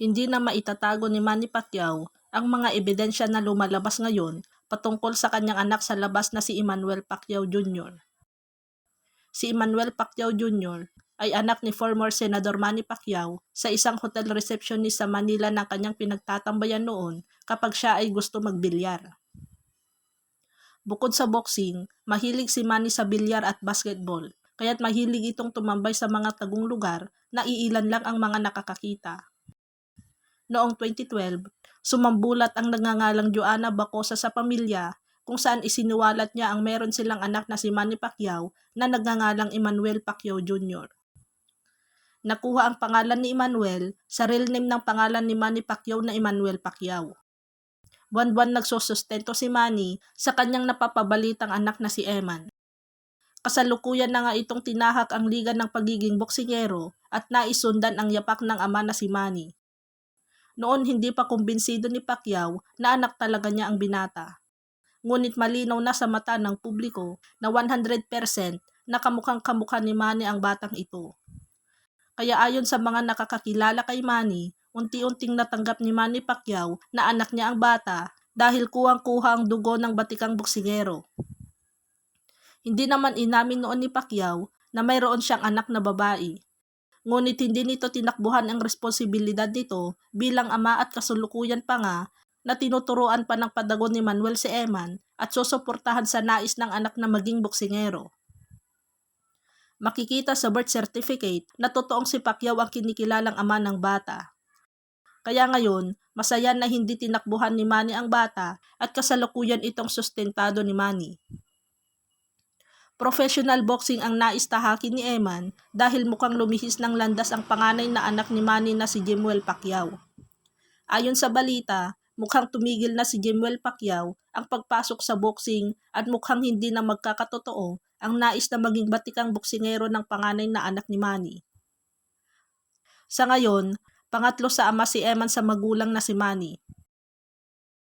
Hindi na maitatago ni Manny Pacquiao ang mga ebidensya na lumalabas ngayon patungkol sa kanyang anak sa labas na si Emmanuel Pacquiao Jr. Si Emmanuel Pacquiao Jr. ay anak ni former Senador Manny Pacquiao sa isang hotel receptionist sa Manila ng kanyang pinagtatambayan noon kapag siya ay gusto magbilyar. Bukod sa boxing, mahilig si Manny sa bilyar at basketball, kaya't mahilig itong tumambay sa mga tagong lugar na iilan lang ang mga nakakakita. Noong 2012, sumambulat ang nagngangalang Joanna Bacosa sa pamilya kung saan isiniwalat niya ang meron silang anak na si Manny Pacquiao na nagngangalang Emmanuel Pacquiao Jr. Nakuha ang pangalan ni Emmanuel sa real name ng pangalan ni Manny Pacquiao na Emmanuel Pacquiao. Buwan-buwan nagsusustento si Manny sa kanyang napapabalitang anak na si Eman. Kasalukuyan na nga itong tinahak ang liga ng pagiging boksingero at naisundan ang yapak ng ama na si Manny. Noon hindi pa kumbinsido ni Pacquiao na anak talaga niya ang binata. Ngunit malinaw na sa mata ng publiko na 100% na kamukhang kamukha ni Manny ang batang ito. Kaya ayon sa mga nakakakilala kay Manny, unti-unting natanggap ni Manny Pacquiao na anak niya ang bata dahil kuwang-kuha ang dugo ng batikang boksingero. Hindi naman inamin noon ni Pacquiao na mayroon siyang anak na babae. Ngunit hindi nito tinakbuhan ang responsibilidad nito bilang ama at kasulukuyan pa nga na tinuturuan pa ng padagon ni Manuel si Eman at susuportahan sa nais ng anak na maging boksingero. Makikita sa birth certificate na totoong si Pacquiao ang kinikilalang ama ng bata. Kaya ngayon, masaya na hindi tinakbuhan ni Manny ang bata at kasalukuyan itong sustentado ni Manny. Professional boxing ang naistahakin ni Eman dahil mukhang lumihis ng landas ang panganay na anak ni Manny na si Jemuel Pacquiao. Ayon sa balita, mukhang tumigil na si Jemuel Pacquiao ang pagpasok sa boxing at mukhang hindi na magkakatotoo ang nais na maging batikang boksingero ng panganay na anak ni Manny. Sa ngayon, pangatlo sa ama si Eman sa magulang na si Manny.